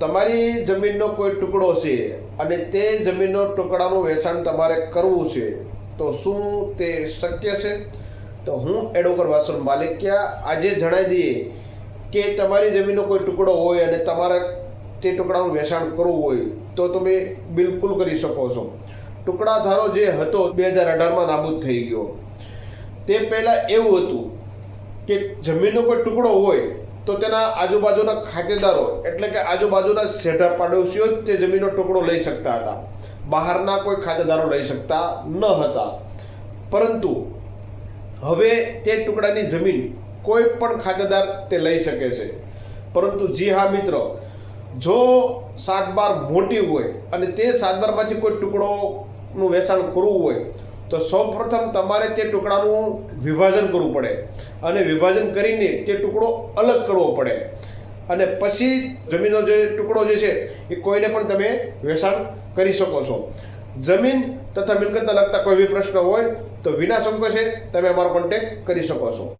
તમારી જમીનનો કોઈ ટુકડો છે અને તે જમીનનો ટુકડાનું વેચાણ તમારે કરવું છે, તો શું તે શક્ય છે? તો હું એડવોકેટ વાસણ માલિકિયા આજે જણાવી દઈએ કે તમારી જમીનનો કોઈ ટુકડો હોય અને તમારે તે ટુકડાનું વેચાણ કરવું હોય, તો તમે બિલકુલ કરી શકો છો. ટુકડા ધારો જે હતો બે હજાર અઢારમાં નાબૂદ થઈ ગયો. તે પહેલાં એવું હતું કે જમીનનો કોઈ ટુકડો હોય તો તેના આજુબાજુના ખાતેદારો એટલે કે આજુબાજુના શેઢા પાડોશીઓ જ તે જમીનનો ટુકડો લઈ શકતા હતા. બહારના કોઈ ખાતેદારો લઈ શકતા ન હતા. પરંતુ હવે તે ટુકડાની જમીન કોઈ પણ ખાતેદાર તે લઈ શકે છે. પરંતુ જી હા, મિત્રો, જો સાત બાર મોટી હોય અને તે સાત બારમાંથી કોઈ ટુકડોનું વેચાણ કરવું હોય તો સૌપ્રથમ તમારે તે ટુકડાનું વિભાજન કરવું પડે. અને વિભાજન કરીને તે ટુકડો અલગ કરવો પડે. અને પછી જમીનનો જે ટુકડો જે છે, એ કોઈને પણ તમે વેચાણ કરી શકો છો. જમીન તથા મિલકતને લગતા કોઈ બી પ્રશ્ન હોય તો વિના સંકોચે તમે અમારો કોન્ટેક્ટ કરી શકો છો.